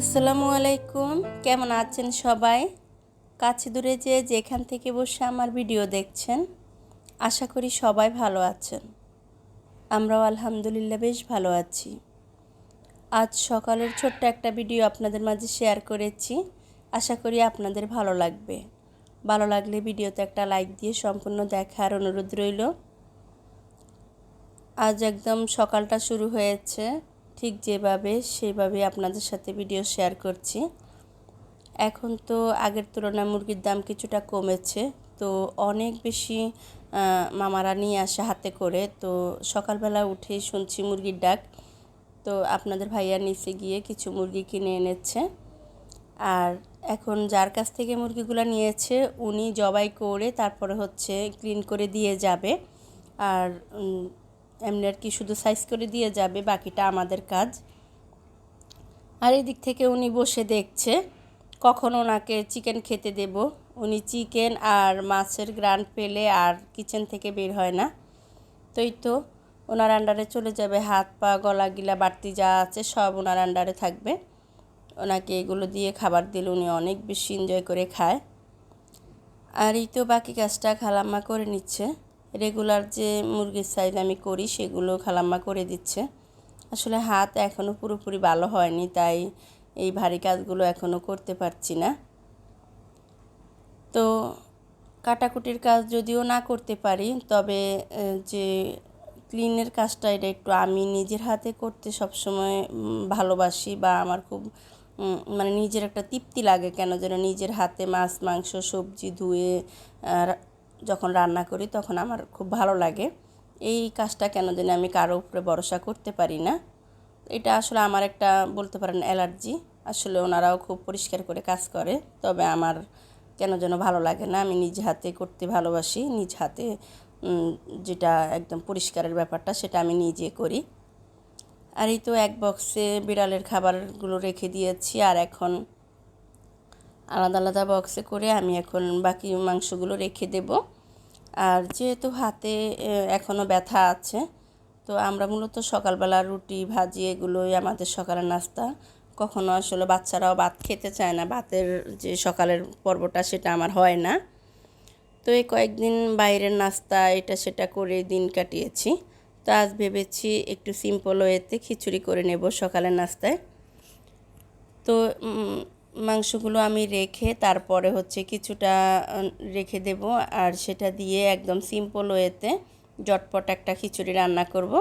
আসসালামু আলাইকুম। কেমন আছেন সবাই? কাছে দূরে যে যেখান থেকে বসে আমার ভিডিও দেখছেন, আশা করি সবাই ভালো আছেন। আমরাও আলহামদুলিল্লাহ বেশ ভালো আছি। আজ সকালের ছোট্ট একটা ভিডিও আপনাদের মাঝে শেয়ার করেছি। আশা করি আপনাদের ভালো লাগবে। ভালো লাগলে ভিডিওতে একটা লাইক দিয়ে সম্পূর্ণ দেখার অনুরোধ রইল। আজ একদম সকালটা শুরু হয়েছে। ঠিক যেভাবে সেভাবে আপনাদের সাথে ভিডিও শেয়ার করছি। এখন তো আগের তুলনায় মুরগির দাম কিছুটা কমেছে, তো অনেক বেশি মামারা নিয়ে আসে হাতে করে। তো সকালবেলা উঠেই শুনছি মুরগির ডাক, তো আপনাদের ভাইয়া নিচে গিয়ে কিছু মুরগি কিনে এনেছে। আর এখন যার কাছ থেকে মুরগিগুলো নিয়েছে, উনি জবাই করে তারপরে হচ্ছে ক্লিন করে দিয়ে যাবে। আর এমনি আর কি শুধু সাইজ করে দিয়ে যাবে, বাকিটা আমাদের কাজ। আর এদিক থেকে উনি বসে দেখছে, কখন ওনাকে চিকেন খেতে দেব। উনি চিকেন আর মাছের গ্রান পেলে আর কিচেন থেকে বের হয় না। তো এই তো ওনার আন্ডারে চলে যাবে, হাত পা, গলা গিলা, বাড়তি যা আছে সব ওনার আন্ডারে থাকবে। ওনাকে এগুলো দিয়ে খাবার দিলে উনি অনেক বেশি এনজয় করে খায়। আর এই তো বাকি কাজটা খালাম্মা করে নিচ্ছে। রেগুলার যে মুরগির সাইজ আমি করি সেগুলো খালাম্মা করে দিচ্ছে। আসলে হাত এখনও পুরোপুরি ভালো হয়নি, তাই এই ভারী কাজগুলো এখনও করতে পারছি না। তো কাটাকুটির কাজ যদিও না করতে পারি, তবে যে ক্লিনের কাজটা এটা একটু আমি নিজের হাতে করতে সবসময় ভালোবাসি বা আমার খুব মানে নিজের একটা তৃপ্তি লাগে কেন যেন নিজের হাতে মাছ, মাংস, সবজি ধুয়ে যখন রান্না করি তখন আমার খুব ভালো লাগে। এই কাজটা কেন যেন আমি কারও উপরে ভরসা করতে পারি না। এটা আসলে আমার একটা বলতে পারেন অ্যালার্জি। আসলে ওনারাও খুব পরিষ্কার করে কাজ করে। তবে আমার কেন যেন ভালো লাগে না, আমি নিজ হাতে করতে ভালোবাসি। নিজ হাতে যেটা একদম পরিষ্কারের ব্যাপারটা সেটা আমি নিজে করি। আর এই তো এক বক্সে বিড়ালের খাবারগুলো রেখে দিয়েছি। আর এখন আলাদা আলাদা বক্সে করে আমি এখন বাকি মাংসগুলো রেখে দেব। আর যেহেতু হাতে এখনও ব্যথা আছে, তো আমরা মূলত সকালবেলা রুটি, ভাজি এগুলোই আমাদের সকালের নাস্তা। কখনো আসলে বাচ্চারাও ভাত খেতে চায় না, ভাতের যে সকালের পর্বটা সেটা আমার হয় না। তো এই কয়েকদিন বাইরের নাস্তা, এটা সেটা করে দিন কাটিয়েছি। তো আজ ভেবেছি একটু সিম্পল ওয়েতে খিচুড়ি করে নেব সকালের নাস্তায়। তো মাংসগুলো আমি রেখে তারপরে হচ্ছে কিছুটা রেখে দেব। আর সেটা দিয়ে একদম সিম্পল ওয়েতে জটপট একটা খিচুড়ি রান্না করব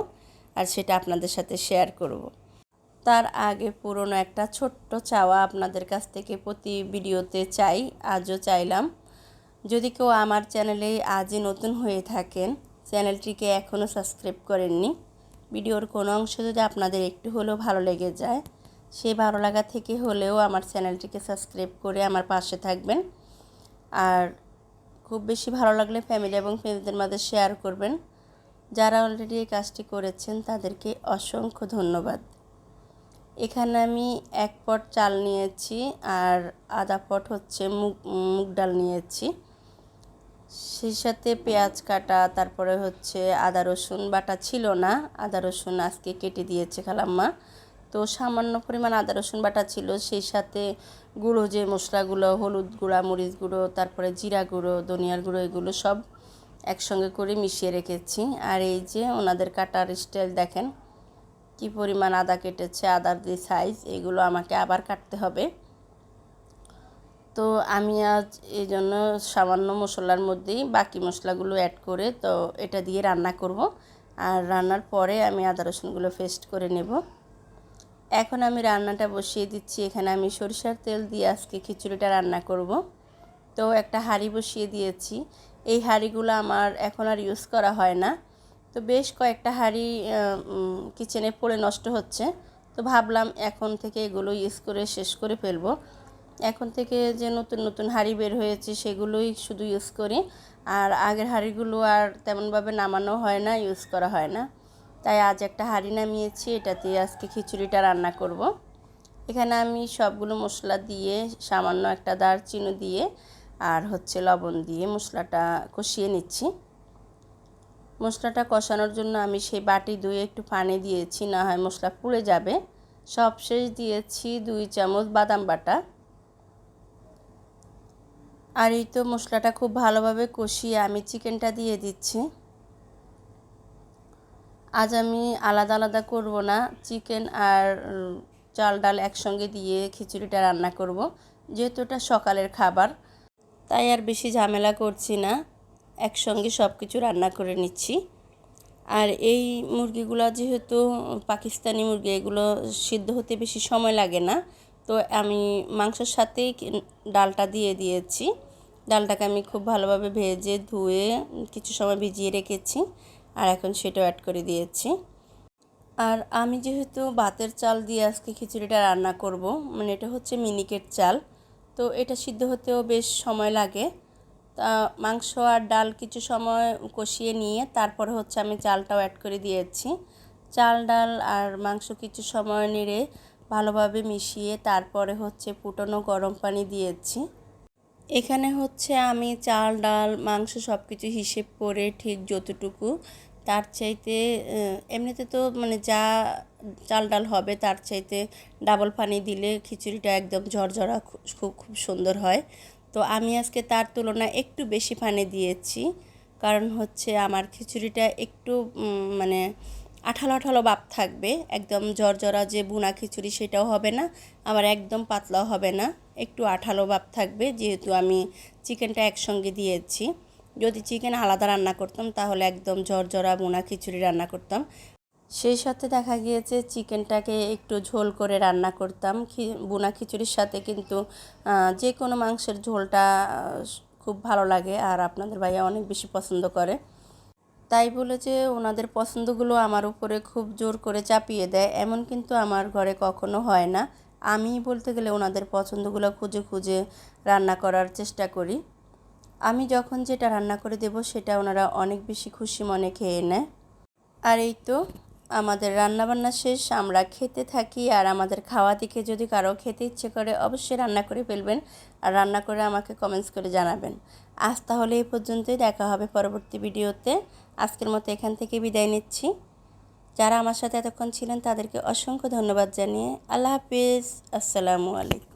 আর সেটা আপনাদের সাথে শেয়ার করব। তার আগে পুরনো একটা ছোট্ট চাওয়া আপনাদের কাছ থেকে প্রতি ভিডিওতে চাই, আজও চাইলাম। যদি কেউ আমার চ্যানেলে আজই নতুন হয়ে থাকেন, চ্যানেলটিকে এখনও সাবস্ক্রাইব করেননি, ভিডিওর কোনো অংশ যদি আপনাদের একটু হলেও ভালো লেগে যায় সেই ভালো লাগা থেকে হলেও আমার চ্যানেলটিকে সাবস্ক্রাইব করে আমার পাশে থাকবেন। আর খুব বেশি ভালো লাগলে ফ্যামিলি এবং ফ্রেন্ডসদের মাঝে শেয়ার করবেন। যারা অলরেডি এই কাজটি করেছেন, তাদেরকে অসংখ্য ধন্যবাদ। এখানে আমি এক পট চাল নিয়েছি আর আধা পট হচ্ছে মুগ মুগ ডাল নিয়েছি। সেই সাথে পেঁয়াজ কাটা, তারপরে হচ্ছে আদা রসুন, বাটা ছিল না। আদা রসুন আজকে কেটে দিয়েছে খালাম্মা। তো সামান্য পরিমাণ আদা, রসুন বাটা ছিল, সেই সাথে গুঁড়ো যে মশলাগুলো, হলুদ গুঁড়া, মরিচ গুঁড়ো, তারপরে জিরা গুঁড়ো, ধনিয়ার গুঁড়ো, এগুলো সব একসঙ্গে করে মিশিয়ে রেখেছি। আর এই যে ওনাদের কাটার স্টাইল দেখেন, কি পরিমাণ আদা কেটেছে, আদার যে সাইজ এগুলো আমাকে আবার কাটতে হবে। তো আমি আজ এই জন্য সামান্য মশলার মধ্যেই বাকি মশলাগুলো অ্যাড করে তো এটা দিয়ে রান্না করব। আর রান্নার পরে আমি আদা, রসুনগুলো পেস্ট করে নেব। এখন আমি রান্নাটা বসিয়ে দিচ্ছি। এখানে আমি সরিষার তেল দিয়ে আজকে খিচুড়িটা রান্না করব। তো একটা হাঁড়ি বসিয়ে দিয়েছি। এই হাঁড়িগুলো আমার এখন আর ইউজ করা হয় না। তো বেশ কয়েকটা হাঁড়ি কিচেনে পড়ে নষ্ট হচ্ছে। তো ভাবলাম এখন থেকে এগুলো ইউজ করে শেষ করে ফেলব। এখন থেকে যে নতুন নতুন হাঁড়ি বের হয়েছে সেগুলোই শুধু ইউজ করি। আর আগের হাঁড়িগুলো আর তেমনভাবে নামানো হয় না ইউজ করা হয় না। তাই আজ একটা হাঁড়ি নামিয়েছি, এটাতে আজকে খিচুড়িটা রান্না করব। এখানে আমি সবগুলো মশলা দিয়ে, সামান্য একটা দারচিনি দিয়ে আর হচ্ছে লবণ দিয়ে মশলাটা কষিয়ে নিচ্ছি। মশলাটা কষানোর জন্য আমি সেই বাটি ধুয়ে একটু পানি দিয়েছি, না হয় মশলা পুড়ে যাবে। সবশেষ দিয়েছি দুই চামচ বাদাম বাটা। আর এই তো মশলাটা খুব ভালোভাবে কষিয়ে আমি চিকেনটা দিয়ে দিচ্ছি। আজ আমি আলাদা আলাদা করব না। চিকেন আর চাল ডাল একসঙ্গে দিয়ে খিচুড়িটা রান্না করব। যেহেতু এটা সকালের খাবার, তাই আর বেশি ঝামেলা করছি না। একসঙ্গে সব কিছু রান্না করে নিচ্ছি। আর এই মুরগিগুলো যেহেতু পাকিস্তানি মুরগি, এগুলো সিদ্ধ হতে বেশি সময় লাগে না। তো আমি মাংসের সাথেই ডালটা দিয়ে দিয়েছি। ডালটাকে আমি খুব ভালোভাবে ভেজে ধুয়ে কিছু সময় ভিজিয়ে রেখেছি। আর এখন সেটাও অ্যাড করে দিয়েছি। আর আমি যেহেতু ভাতের চাল দিয়ে আজকে খিচুড়িটা রান্না করব মানে এটা হচ্ছে মিনিকেট চাল, তো এটা সিদ্ধ হতেও বেশ সময় লাগে। তা মাংস আর ডাল কিছু সময় কষিয়ে নিয়ে তারপরে হচ্ছে আমি চালটাও অ্যাড করে দিয়েছি। চাল, ডাল আর মাংস কিছু সময় নেড়ে ভালোভাবে মিশিয়ে তারপরে হচ্ছে ফুটনো গরম পানি দিয়েছি। এখানে হচ্ছে আমি চাল, ডাল, মাংস সব কিছু হিসেব করে ঠিক যতটুকু, তার চাইতে এমনিতে তো মানে যা চাল, ডাল হবে তার চাইতে ডাবল পানি দিলে খিচুড়িটা একদম ঝরঝরা খুব খুব সুন্দর হয়। তো আমি আজকে তার তুলনায় একটু বেশি পানি দিয়েছি, কারণ হচ্ছে আমার খিচুড়িটা একটু মানে আঠালো আঠালো ভাব থাকবে। একদম জর্জরা যে বুনা খিচুড়ি সেটাও হবে না, আবার একদম পাতলাও হবে না। একটু আঠালো ভাব থাকবে, যেহেতু আমি চিকেনটা একসঙ্গে দিয়েছি। যদি চিকেন আলাদা রান্না করতাম, তাহলে একদম জর্জরা বুনা খিচুড়ি রান্না করতাম। সেই সাথে দেখা গিয়েছে, চিকেনটাকে একটু ঝোল করে রান্না করতাম। বুনা খিচুড়ির সাথে কিন্তু যে কোনো মাংসের ঝোলটা খুব ভালো লাগে, আর আপনাদের ভাইয়া অনেক বেশি পছন্দ করে। তাই বলে যে ওনাদের পছন্দগুলো আমার উপরে খুব জোর করে চাপিয়ে দেয়, এমন কিন্তু আমার ঘরে কখনো হয় না। আমি বলতে গেলে ওনাদের পছন্দগুলো খুঁজে খুঁজে রান্না করার চেষ্টা করি। আমি যখন যেটা রান্না করে দেব সেটা ওনারা অনেক বেশি খুশি মনে খেয়ে নেয়। আর এই তো আমাদের রান্নাবান্না শেষ, আমরা খেতে থাকি আর আমাদের খাওয়া দিকে যদি কারও খেতে ইচ্ছে করে অবশ্যই রান্না করে ফেলবেন আর রান্না করে আমাকে কমেন্টস করে জানাবেন। আজ তাহলে এই পর্যন্তই, দেখা হবে পরবর্তী ভিডিওতে। আজকের মতো এখান থেকে বিদায় নিচ্ছি। যারা আমার সাথে এতক্ষণ ছিলেন তাদেরকে অসংখ্য ধন্যবাদ জানিয়ে, আল্লাহ হাফিজ, আসসালামু আলাইকুম।